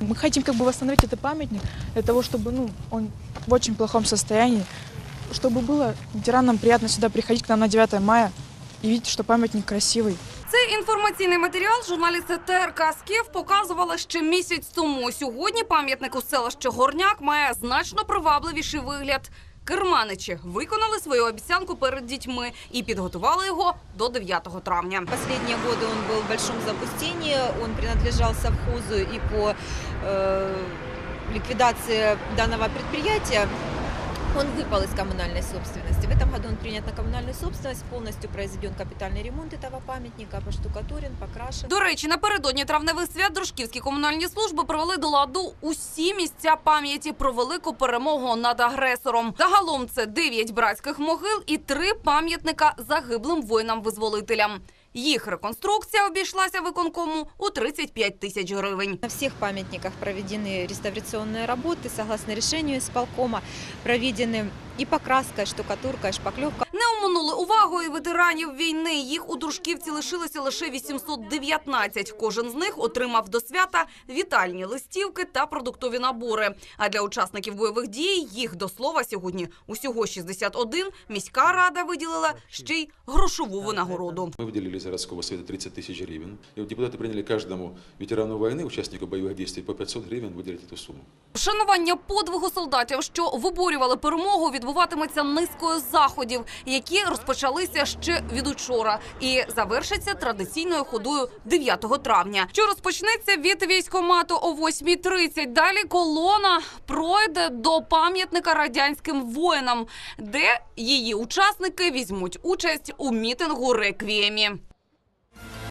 Мы хотим как бы восстановить этот памятник для того, чтобы ну, он в очень плохом состоянии, чтобы было ветеранам приятно сюда приходить к нам на 9 мая и видеть, что памятник красивый. Цей інформаційний матеріал журналісти ТРК «Скіф» показували ще місяць тому. Сьогодні пам'ятник у селищі Горняк має значно привабливіший вигляд. Керманичі виконали свою обіцянку перед дітьми і підготували його до 9 травня. Последние годы он был в большом запустении, он принадлежал совхозу и по э, ликвидации данного предприятия он выпал из коммунальной собственности. В этом году он принят на коммунальную собственность, полностью произведен капитальный ремонт этого памятника, поштукатурен, покрашен. До речі, напередодні травневих свят дружківські комунальні служби провели до ладу усі місця пам'яті про велику перемогу над агресором. Загалом це 9 братських могил і три пам'ятника загиблим воїнам-визволителям. Їх реконструкція обійшлася виконкому у 35 тисяч гривень. На всех памятниках проведены реставрационные работы, согласно решению исполкома, проведены и покраска, и штукатурка, и шпаклевка. Не оминули увагою ветеранів війни. Їх у дружківці лишилося лише 819. Кожен з них отримав до свята вітальні листівки та продуктові набори. А для учасників бойових дій їх до слова сьогодні усього 61. Міська рада виділила ще й грошову винагороду. Мы выделили из городского совета 30 тысяч гривен. И вот депутаты приняли каждому ветерану войны, участнику боевых действий, по 500 гривен выделить эту сумму. Вшанування подвигу солдатів, що виборювали перемогу, відбуватиметься низкою заходів, які розпочалися ще від учора, і завершаться традиційною ходою 9 травня. Що розпочнеться від військомату о 8.30. Далі колона пройде до пам'ятника радянським воїнам, де її учасники візьмуть участь у мітингу реквіємі.